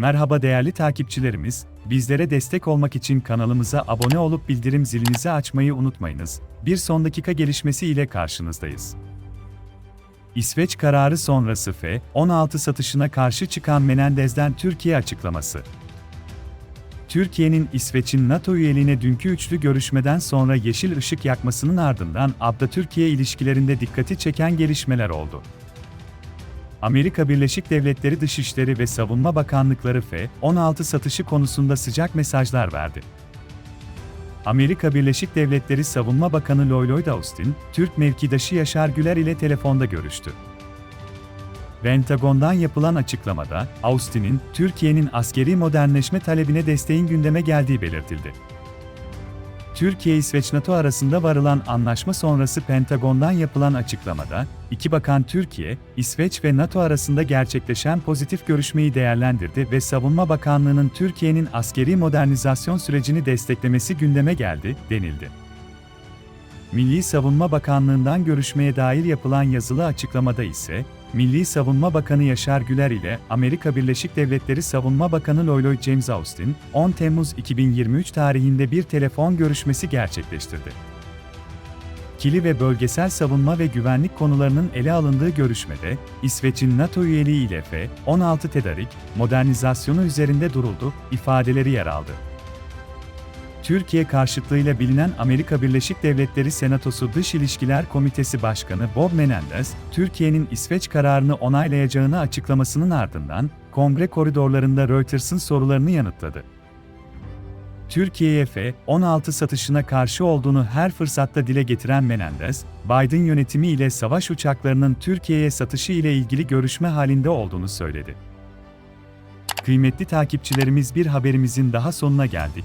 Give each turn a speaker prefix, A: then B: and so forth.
A: Merhaba değerli takipçilerimiz, bizlere destek olmak için kanalımıza abone olup bildirim zilinizi açmayı unutmayınız. Bir son dakika gelişmesi ile karşınızdayız. İsveç kararı sonrası F-16 satışına karşı çıkan Menendez'den Türkiye açıklaması. Türkiye'nin İsveç'in NATO üyeliğine dünkü üçlü görüşmeden sonra yeşil ışık yakmasının ardından Abda-Türkiye ilişkilerinde dikkati çeken gelişmeler oldu. Amerika Birleşik Devletleri Dışişleri ve Savunma Bakanlıkları F-16 satışı konusunda sıcak mesajlar verdi. Amerika Birleşik Devletleri Savunma Bakanı Lloyd Austin, Türk mevkidaşı Yaşar Güler ile telefonda görüştü. Pentagon'dan yapılan açıklamada, Austin'in Türkiye'nin askeri modernleşme talebine desteğin gündeme geldiği belirtildi. Türkiye-İsveç-NATO arasında varılan anlaşma sonrası Pentagon'dan yapılan açıklamada, iki bakan Türkiye, İsveç ve NATO arasında gerçekleşen pozitif görüşmeyi değerlendirdi ve Savunma Bakanlığı'nın Türkiye'nin askeri modernizasyon sürecini desteklemesi gündeme geldi, denildi. Milli Savunma Bakanlığı'ndan görüşmeye dair yapılan yazılı açıklamada ise, Milli Savunma Bakanı Yaşar Güler ile Amerika Birleşik Devletleri Savunma Bakanı Lloyd James Austin, 10 Temmuz 2023 tarihinde bir telefon görüşmesi gerçekleştirdi. Kili ve bölgesel savunma ve güvenlik konularının ele alındığı görüşmede, İsveç'in NATO üyeliği ile F-16 tedarik, modernizasyonu üzerinde duruldu, ifadeleri yer aldı. Türkiye karşıtlığıyla bilinen Amerika Birleşik Devletleri Senatosu Dış İlişkiler Komitesi Başkanı Bob Menendez, Türkiye'nin İsveç kararını onaylayacağını açıklamasının ardından, kongre koridorlarında Reuters'ın sorularını yanıtladı. Türkiye'ye F-16 satışına karşı olduğunu her fırsatta dile getiren Menendez, Biden yönetimi ile savaş uçaklarının Türkiye'ye satışı ile ilgili görüşme halinde olduğunu söyledi. Kıymetli takipçilerimiz bir haberimizin daha sonuna geldik.